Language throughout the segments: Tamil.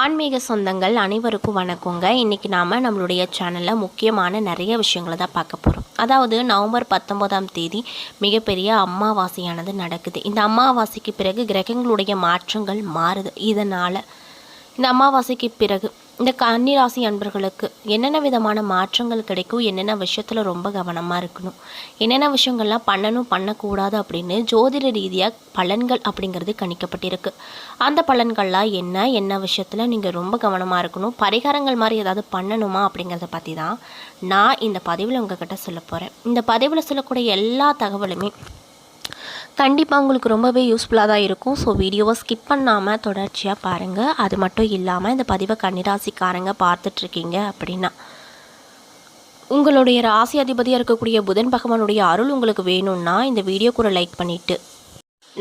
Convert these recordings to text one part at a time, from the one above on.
ஆன்மீக சொந்தங்கள் அனைவருக்கும் வணக்கங்க. இன்றைக்கி நாம் நம்மளுடைய சேனலில் முக்கியமான நிறைய விஷயங்களை தான் பார்க்க போகிறோம் அதாவது நவம்பர் பத்தொம்போதாம் தேதி மிகப்பெரிய அமாவாசையானது நடக்குது. இந்த அமாவாசைக்கு பிறகு கிரகங்களுடைய மாற்றங்கள் மாறுது. இதனால் இந்த அமாவாசைக்கு பிறகு இந்த கன்னிராசி அன்பர்களுக்கு என்னென்ன விதமான மாற்றங்கள் கிடைக்கும்? என்னென்ன விஷயத்தில் ரொம்ப கவனமாக இருக்கணும்? என்னென்ன விஷயங்கள்லாம் பண்ணணும் பண்ணக்கூடாது அப்படின்னு ஜோதிட ரீதியாக பலன்கள் அப்படிங்கிறது கணிக்கப்பட்டிருக்கு. அந்த பலன்கள்லாம் என்ன? என்ன விஷயத்தில் நீங்கள் ரொம்ப கவனமாக இருக்கணும்? பரிகாரங்கள் மாதிரி ஏதாவது பண்ணணுமா அப்படிங்கிறத பற்றி தான் நான் இந்த பதிவில் உங்ககிட்ட சொல்ல போகிறேன் இந்த பதிவில் சொல்லக்கூடிய எல்லா தகவலுமே கண்டிப்பாக உங்களுக்கு ரொம்பவே யூஸ்ஃபுல்லாக தான் இருக்கும். ஸோ வீடியோவை ஸ்கிப் பண்ணாமல் தொடர்ச்சியாக பாருங்கள் அது மட்டும் இல்லாமல் இந்த பதிவை கன்னிராசிக்காரங்க பார்த்துட்ருக்கீங்க அப்படின்னா உங்களுடைய ராசி அதிபதியாக இருக்கக்கூடிய புதன் பகவானுடைய அருள் உங்களுக்கு வேணும்னா இந்த வீடியோ கூட லைக் பண்ணிவிட்டு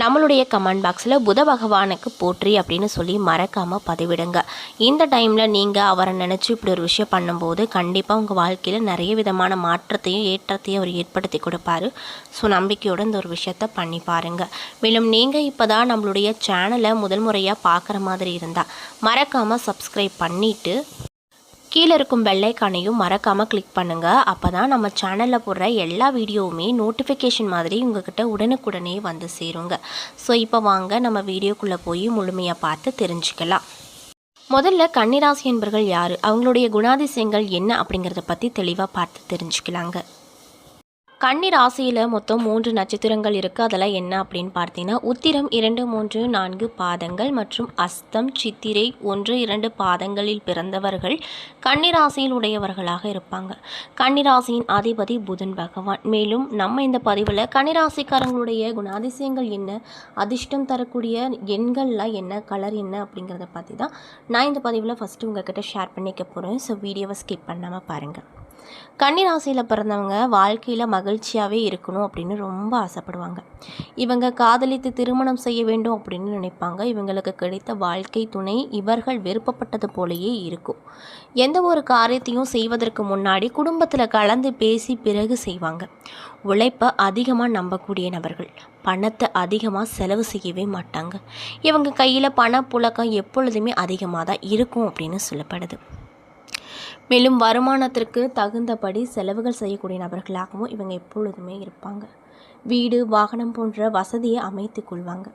நம்மளுடைய கமெண்ட் பாக்ஸில் புத பகவானுக்கு போற்றி அப்படின்னு சொல்லி மறக்காமல் பதிவிடுங்க. இந்த டைமில் நீங்கள் அவரை நினச்சி இப்படி ஒரு விஷயம் பண்ணும்போது கண்டிப்பாக உங்கள் வாழ்க்கையில் நிறைய விதமான மாற்றத்தையும் ஏற்றத்தையும் அவர் ஏற்படுத்தி கொடுப்பாரு. ஸோ நம்பிக்கையோடு இந்த ஒரு விஷயத்த பண்ணி பாருங்கள் மேலும் நீங்கள் இப்போ தான் நம்மளுடைய சேனலை முதல் முறையாக பார்க்குற மாதிரி இருந்தால் மறக்காமல் சப்ஸ்கிரைப் பண்ணிவிட்டு கீழே இருக்கும் பெல்லைக்கானையும் மறக்காமல் கிளிக் பண்ணுங்கள் அப்போ தான் நம்ம சேனலில் போடுற எல்லா வீடியோவுமே நோட்டிஃபிகேஷன் மாதிரி உங்ககிட்ட உடனுக்குடனே வந்து சேருங்க. ஸோ இப்போ வாங்க நம்ம வீடியோக்குள்ளே போய் முழுமையாக பார்த்து தெரிஞ்சுக்கலாம். முதல்ல கன்னிராசி என்பர்கள் யார்? அவங்களுடைய குணாதிசயங்கள் என்ன அப்படிங்கிறத பற்றி தெளிவாக பார்த்து தெரிஞ்சுக்கலாங்க. கன்னி ராசியில் மொத்தம் மூன்று நட்சத்திரங்கள் இருக்குது அதெல்லாம் என்ன அப்படின்னு பார்த்தீங்கன்னா உத்திரம் இரண்டு மூன்று நான்கு பாதங்கள் மற்றும் அஸ்தம் சித்திரை ஒன்று இரண்டு பாதங்களில் பிறந்தவர்கள் கன்னி ராசியில் உடையவர்களாக இருப்பாங்க. கன்னி ராசியின் அதிபதி புதன் பகவான். மேலும் நம்ம இந்த பதிவில் கன்னிராசிக்காரங்களுடைய குணாதிசயங்கள் என்ன அதிர்ஷ்டம் தரக்கூடிய எண்கள்லாம் என்ன கலர் என்ன அப்படிங்கிறத பற்றி தான் நான் இந்த பதிவில் ஃபஸ்ட்டு உங்ககிட்ட ஷேர் பண்ணிக்க போகிறேன் ஸோ வீடியோவை ஸ்கிப் பண்ணாமல் பாருங்கள் கன்னிராசியில் பிறந்தவங்க வாழ்க்கையில் மகிழ்ச்சியாகவே இருக்கணும் அப்படின்னு ரொம்ப ஆசைப்படுவாங்க. இவங்க காதலித்து திருமணம் செய்ய வேண்டும் அப்படின்னு நினைப்பாங்க. இவங்களுக்கு கிடைத்த வாழ்க்கை துணை இவர்கள் விருப்பப்பட்டது போலேயே இருக்கும். எந்த ஒரு காரியத்தையும் செய்வதற்கு முன்னாடி குடும்பத்தில் கலந்து பேசி பிறகு செய்வாங்க. உழைப்பை அதிகமாக நம்பக்கூடிய நபர்கள். பணத்தை அதிகமாக செலவு செய்யவே மாட்டாங்க. இவங்க கையில் பணப்புழக்கம் எப்பொழுதுமே அதிகமாக தான் இருக்கும் அப்படின்னு சொல்லப்படுது. மேலும் வருமானத்திற்கு தகுந்தபடி செலவுகள் செய்யக்கூடிய நபர்களாகவும் இவங்க எப்பொழுதுமே இருப்பாங்க. வீடு வாகனம் போன்ற வசதியை அமைத்து கொள்வாங்க.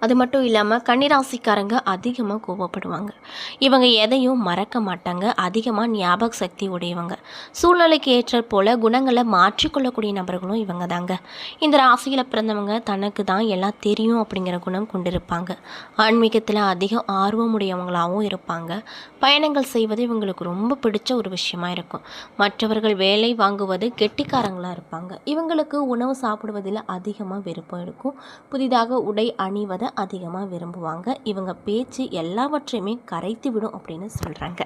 அது மட்டும் இல்லாமல் கன்னிராசிக்காரங்க அதிகமாக கோவப்படுவாங்க. இவங்க எதையும் மறக்க மாட்டாங்க. அதிகமாக ஞாபக சக்தி உடையவங்க. சூழ்நிலைக்கு ஏற்ற போல் குணங்களை மாற்றிக்கொள்ளக்கூடிய நபர்களும் இவங்க தாங்க இந்த ராசியில் பிறந்தவங்க தனக்கு தான் எல்லாம் தெரியும் அப்படிங்கிற குணம் கொண்டிருப்பாங்க. ஆன்மீகத்தில் அதிக ஆர்வமுடையவங்களாகவும் இருப்பாங்க. பயணங்கள் செய்வது இவங்களுக்கு ரொம்ப பிடிச்ச ஒரு விஷயமா இருக்கும். மற்றவர்கள் வேலை வாங்குவது கெட்டிக்காரங்களாக இருப்பாங்க. இவங்களுக்கு உணவு சாப்பிடுவதில் அதிகமாக விருப்பம் இருக்கும். புதிதாக உடை அணிவதை அதிகமாக விரும்புவாங்க. இவங்க பேச்சு எல்லாவற்றையுமே கரைத்து விடும் அப்படின்னு சொல்கிறாங்க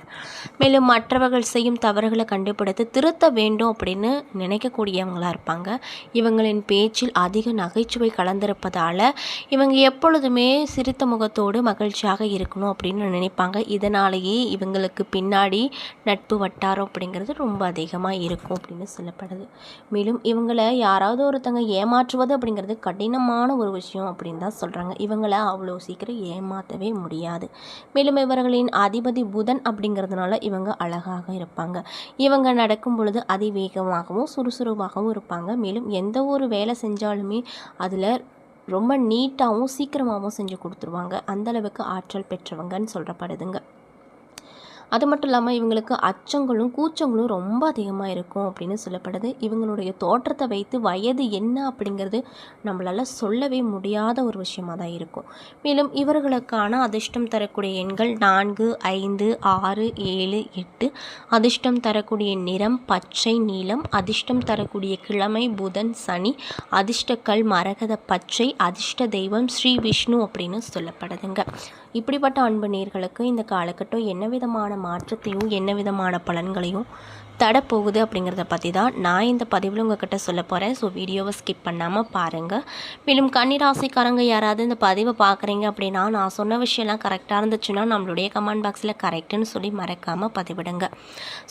மேலும் மற்றவர்கள் செய்யும் தவறுகளை கண்டுபிடித்து திருத்த வேண்டும் அப்படின்னு நினைக்கக்கூடியவங்களாக இருப்பாங்க. இவங்களின் பேச்சில் அதிக நகைச்சுவை கலந்திருப்பதால் இவங்க எப்பொழுதுமே சிரித்த முகத்தோடு மகிழ்ச்சியாக இருக்கணும் அப்படின்னு நினைப்பாங்க. இதனாலேயே இவங்களுக்கு பின்னாடி நட்பு வட்டாரம் அப்படிங்கிறது ரொம்ப அதிகமாக இருக்கும் அப்படின்னு சொல்லப்படுது. மேலும் இவங்களை யாராவது ஒருத்தங்க ஏமாற்றுவது அப்படிங்கிறது கடினமான ஒரு விஷயம் அப்படின்னு தான் சொல்கிறாங்க இவங்களை அவ்வளோ சீக்கிரம் ஏமாற்றவே முடியாது. மேலும் இவர்களின் அதிபதி புதன் அப்படிங்கிறதுனால இவங்க அழகாக இருப்பாங்க. இவங்க நடக்கும் பொழுது அதிவேகமாகவும் சுறுசுறுப்பாகவும் இருப்பாங்க. மேலும் எந்த ஒரு வேலை செஞ்சாலுமே அதில் ரொம்ப நீட்டாகவும் சீக்கிரமாகவும் செஞ்சு கொடுத்துருவாங்க. அந்தளவுக்கு ஆற்றல் பெற்றவங்கன்னு சொல்கிறப்படுதுங்க அது மட்டும் இல்லாமல் இவங்களுக்கு அச்சங்களும் கூச்சங்களும் ரொம்ப அதிகமாக இருக்கும் அப்படின்னு சொல்லப்படுது. இவங்களுடைய தோற்றத்தை வைத்து வயது என்ன அப்படிங்கிறது நம்மளால் சொல்லவே முடியாத ஒரு விஷயமாக தான் இருக்கும். மேலும் இவர்களுக்கான அதிர்ஷ்டம் தரக்கூடிய எண்கள் நான்கு ஐந்து ஆறு ஏழு எட்டு. அதிர்ஷ்டம் தரக்கூடிய நிறம் பச்சை நீலம் அதிர்ஷ்டம் தரக்கூடிய கிழமை புதன் சனி. அதிர்ஷ்டக்கல் மரகத பச்சை. அதிர்ஷ்ட தெய்வம் ஸ்ரீ விஷ்ணு அப்படின்னு சொல்லப்படுதுங்க. இப்படிப்பட்ட அன்பு நேர்களுக்கு இந்த காலகட்டம் என்ன விதமான மாற்றத்தையும் என்ன விதமான பலன்களையும் தடப்போகுது அப்படிங்கிறத பற்றி தான் நான் இந்த பதிவில் உங்ககிட்ட சொல்ல போகிறேன் ஸோ வீடியோவை ஸ்கிப் பண்ணாமல் பாருங்கள் மேலும் கன்னிராசிக்காரங்க யாராவது இந்த பதிவை பார்க்குறீங்க அப்படின்னா நான் சொன்ன விஷயம்லாம் கரெக்டாக இருந்துச்சுன்னா நம்மளுடைய கமெண்ட் பாக்ஸில் கரெக்டுன்னு சொல்லி மறக்காமல் பதிவிடுங்க.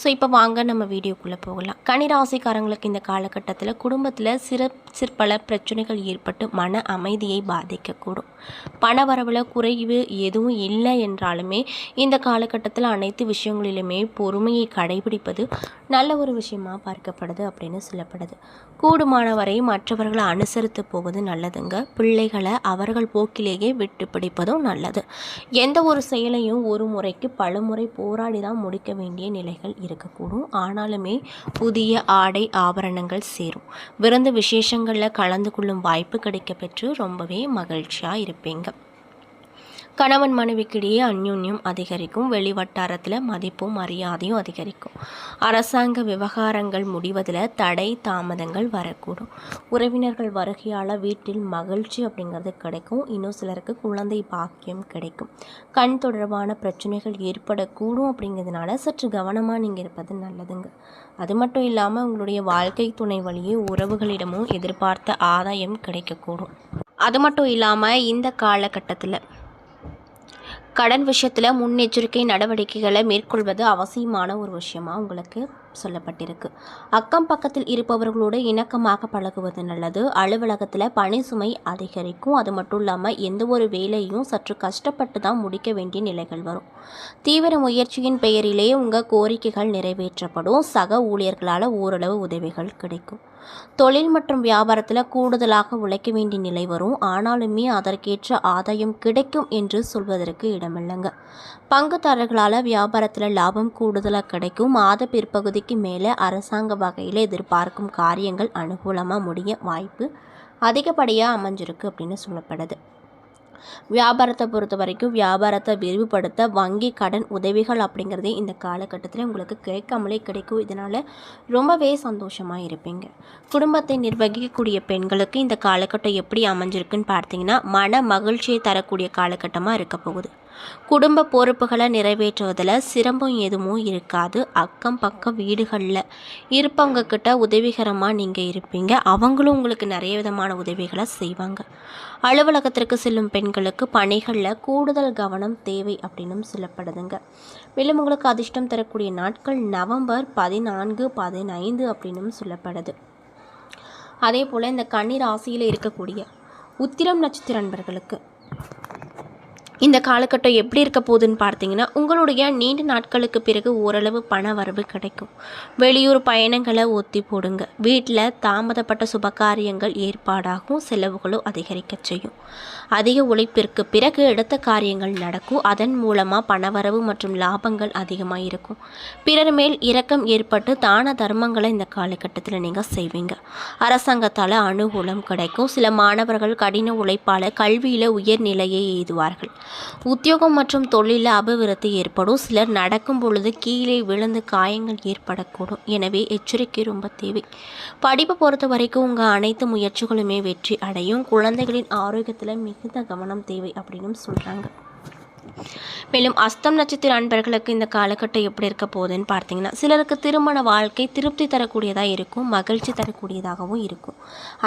ஸோ இப்போ வாங்க நம்ம வீடியோக்குள்ளே போகலாம். கன்னிராசிக்காரங்களுக்கு இந்த காலகட்டத்தில் குடும்பத்தில் சிறு சிற்பல பிரச்சனைகள் ஏற்பட்டு மன அமைதியை பாதிக்கக்கூடும். பண வரவில் குறைவு எதுவும் இல்லை என்றாலுமே இந்த காலகட்டத்தில் அனைத்து விஷயங்களிலுமே பொறுமையை கடைபிடிப்பது நல்ல ஒரு விஷயமாக பார்க்கப்படுது அப்படின்னு சொல்லப்படுது. கூடுமானவரை மற்றவர்களை அனுசரித்து போவது நல்லதுங்க. பிள்ளைகளை அவர்கள் போக்கிலேயே விட்டு பிடிப்பதும் நல்லது. எந்த ஒரு செயலையும் ஒரு முறைக்கு பலமுறை போராடி தான் முடிக்க வேண்டிய நிலைகள் இருக்கக்கூடும். ஆனாலுமே புதிய ஆடை ஆபரணங்கள் சேரும். விருந்து விசேஷங்களில் கலந்து கொள்ளும் வாய்ப்பு கிடைக்க பெற்று ரொம்பவே மகிழ்ச்சியாக இருப்பீங்க. கணவன் மனைவிக்கிடையே அந்யோன்யம் அதிகரிக்கும் வெளி வட்டாரத்தில் மதிப்பும் மரியாதையும் அதிகரிக்கும். அரசாங்க விவகாரங்கள் முடிவதில் தடை தாமதங்கள் வரக்கூடும். உறவினர்கள் வருகையால் வீட்டில் மகிழ்ச்சி அப்படிங்கிறது கிடைக்கும். இன்னும் சிலருக்கு குழந்தை பாக்கியம் கிடைக்கும். கண் தொடர்பான பிரச்சனைகள் ஏற்படக்கூடும் அப்படிங்கிறதுனால சற்று கவனமாக நீங்கள் இருப்பது நல்லதுங்க. அது மட்டும் இல்லாமல் உங்களுடைய வாழ்க்கை துணை வழியே உறவுகளிடமும் எதிர்பார்த்த ஆதாயம் கிடைக்கக்கூடும். அது மட்டும் இல்லாமல் இந்த காலகட்டத்தில் கடன் விஷயத்தில் முன்னெச்சரிக்கை நடவடிக்கைகளை மேற்கொள்வது அவசியமான ஒரு விஷயமாக உங்களுக்கு சொல்லப்பட்டிருக்கு. அக்கம் பக்கத்தில் இருப்பவர்களோடு இணக்கமாக பழகுவது நல்லது. அலுவலகத்தில் பணி சுமை அதிகரிக்கும். அது மட்டும் இல்லாமல் எந்த ஒரு வேலையும் சற்று கஷ்டப்பட்டு தான் முடிக்க வேண்டிய நிலைகள் வரும். தீவிர முயற்சியின் பெயரிலேயே உங்கள் கோரிக்கைகள் நிறைவேற்றப்படும். சக ஊழியர்களால் ஓரளவு உதவிகள் கிடைக்கும். தொழில் மற்றும் வியாபாரத்தில் கூடுதலாக உழைக்க வேண்டிய நிலை வரும். ஆனாலுமே அதற்கேற்ற ஆதாயம் கிடைக்கும் என்று சொல்வதற்கு இடமில்லைங்க. பங்குதாரர்களால் வியாபாரத்தில் லாபம் கூடுதலாக கிடைக்கும். மாத பிற்பகுதிக்கு மேலே அரசாங்க வகையில் எதிர்பார்க்கும் காரியங்கள் அனுகூலமாக முடிய வாய்ப்பு அதிகப்படியாக அமைஞ்சிருக்கு அப்படின்னு சொல்லப்படுது. வியாபாரத்தை பொறுத்த வரைக்கும் வியாபாரத்தை விரிவுபடுத்த வங்கி கடன் உதவிகள் அப்படிங்கிறதே இந்த காலகட்டத்தில் உங்களுக்கு கிடைக்காமலே கிடைக்கும். இதனால் ரொம்பவே சந்தோஷமாக இருப்பீங்க. குடும்பத்தை நிர்வகிக்கக்கூடிய பெண்களுக்கு இந்த காலகட்டம் எப்படி அமைஞ்சிருக்குன்னு பார்த்தீங்கன்னா மன மகிழ்ச்சியை தரக்கூடிய காலகட்டமாக இருக்க போகுது. குடும்ப பொறுப்புகளை நிறைவேற்றுவதில் சிரமம் எதுவும் இருக்காது. அக்கம் பக்கம் வீடுகளில் இருப்பவங்க கிட்ட உதவிகரமாக நீங்கள் இருப்பீங்க. அவங்களும் உங்களுக்கு நிறைய விதமான உதவிகளை செய்வாங்க. அலுவலகத்திற்கு செல்லும் பெண்களுக்கு பணிகளில் கூடுதல் கவனம் தேவை அப்படின்னும் சொல்லப்படுதுங்க. மேலும் உங்களுக்கு அதிர்ஷ்டம் தரக்கூடிய நாட்கள் நவம்பர் பதினான்கு பதினைந்து அப்படின்னும் சொல்லப்படுது. அதே போல் இந்த கன்னி ராசியில் இருக்கக்கூடிய உத்திரம் நட்சத்திர நண்பர்களுக்கு இந்த காலகட்டம் எப்படி இருக்க போகுதுன்னு பார்த்தீங்கன்னா உங்களுடைய நீண்ட நாட்களுக்கு பிறகு ஓரளவு பண வரவு கிடைக்கும். வெளியூர் பயணங்களை ஒத்தி போடுங்க. வீட்டில் தாமதப்பட்ட சுபகாரியங்கள் ஏற்பாடாகும் செலவுகளும் அதிகரிக்க செய்யும். அதிக உழைப்பிற்கு பிறகு எடுத்த காரியங்கள் நடக்கும். அதன் மூலமாக பணவரவு மற்றும் லாபங்கள் அதிகமாக இருக்கும். பிறர் மேல் இரக்கம் ஏற்பட்டு தான தர்மங்களை இந்த காலகட்டத்தில் நீங்கள் செய்வீங்க. அரசாங்கத்தால் அனுகூலம் கிடைக்கும். சில மாணவர்கள் கடின உழைப்பால் கல்வியில் உயர்நிலையை எய்துவார்கள். உத்தியோகம் மற்றும் தொழிலில் அபிவிருத்தி ஏற்படும். சிலர் நடக்கும் பொழுது கீழே விழுந்து காயங்கள் ஏற்படக்கூடும். எனவே எச்சரிக்கை ரொம்ப தேவை. படிப்பை பொறுத்த வரைக்கும் உங்கள் அனைத்து முயற்சிகளுமே வெற்றி அடையும். குழந்தைகளின் ஆரோக்கியத்தில் மிகுந்த கவனம் தேவை அப்படின்னு சொல்கிறாங்க மேலும் அஸ்தம் நட்சத்திர அன்பர்களுக்கு இந்த காலகட்டம் எப்படி இருக்க போகுதுன்னு பார்த்தீங்கன்னா சிலருக்கு திருமண வாழ்க்கை திருப்தி தரக்கூடியதாக இருக்கும் மகிழ்ச்சி தரக்கூடியதாகவும் இருக்கும்.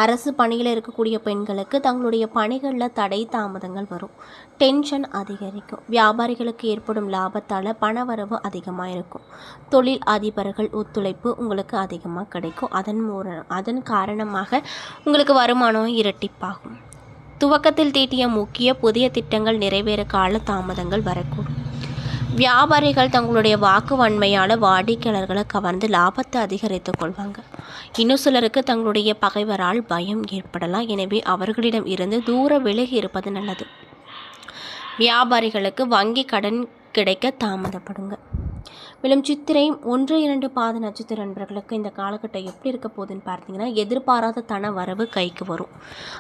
அரசு பணியில் இருக்கக்கூடிய பெண்களுக்கு தங்களுடைய பணிகளில் தடை தாமதங்கள் வரும். டென்ஷன் அதிகரிக்கும். வியாபாரிகளுக்கு ஏற்படும் லாபத்தால் பணவரவு அதிகமாக இருக்கும். தொழில் அதிபர்கள் ஒத்துழைப்பு உங்களுக்கு அதிகமாக கிடைக்கும். அதன் மூலம் அதன் காரணமாக உங்களுக்கு வருமானம் இரட்டிப்பாகும். துவக்கத்தில் தீட்டிய முக்கிய புதிய திட்டங்கள் நிறைவேற கால தாமதங்கள் வரக்கூடும். வியாபாரிகள் தங்களுடைய வாக்கு வன்மையால் வாடிக்கையாளர்களை கவர்ந்து லாபத்தை அதிகரித்து கொள்வாங்க. இன்னும் சிலருக்கு தங்களுடைய பகைவரால் பயம் ஏற்படலாம். எனவே அவர்களிடம் இருந்து தூர விலகி இருப்பது நல்லது. வியாபாரிகளுக்கு வங்கி கடன் கிடைக்க தாமதப்படுங்க. மேலும் சித்திரை ஒன்று இரண்டு பாத நட்சத்திர நண்பர்களுக்கு இந்த காலகட்டம் எப்படி இருக்க போகுதுன்னு பார்த்தீங்கன்னா எதிர்பாராத தன வரவு கைக்கு வரும்.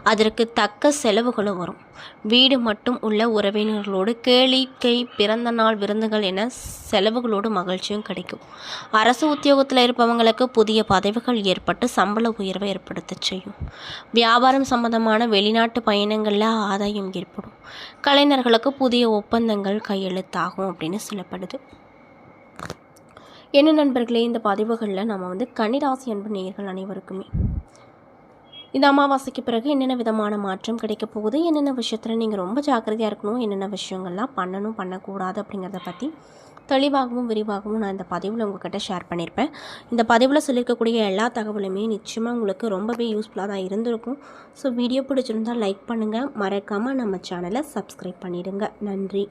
அதற்கு தக்க செலவுகளும் வரும். வீடு மட்டும் உள்ள உறவினர்களோடு கேளிக்கை பிறந்த நாள் விருந்துகள் என செலவுகளோடு மகிழ்ச்சியும் கிடைக்கும். அரசு உத்தியோகத்தில் இருப்பவங்களுக்கு புதிய பதவிகள் ஏற்பட்டு சம்பள உயர்வை ஏற்படுத்த செய்யும். வியாபாரம் சம்பந்தமான வெளிநாட்டு பயணங்களில் ஆதாயம் ஏற்படும். கலைஞர்களுக்கு புதிய ஒப்பந்தங்கள் கையெழுத்தாகும் அப்படின்னு சொல்லப்படுது. என்ன நண்பர்களே இந்த பதிவுகளில் நம்ம வந்து கன்னிராசி அன்பு நேயர்கள் அனைவருக்குமே. இந்த அமாவாசைக்கு பிறகு என்னென்ன விதமான மாற்றம் கிடைக்க போகுது என்னென்ன விஷயத்தில் நீங்கள் ரொம்ப ஜாக்கிரதையாக இருக்கணும் என்னென்ன விஷயங்கள்லாம் பண்ணணும் பண்ணக்கூடாது அப்படிங்கிறத பற்றி தெளிவாகவும் விரிவாகவும் நான் இந்த பதிவில் உங்ககிட்ட ஷேர் பண்ணியிருப்பேன் இந்த பதிவில் சொல்லியிருக்கக்கூடிய எல்லா தகவலுமே நிச்சயமாக உங்களுக்கு ரொம்பவே யூஸ்ஃபுல்லாக தான் இருந்திருக்கும். ஸோ வீடியோ பிடிச்சிருந்தால் லைக் பண்ணுங்கள் மறக்காமல் நம்ம சேனலை சப்ஸ்கிரைப் பண்ணிடுங்க. நன்றி.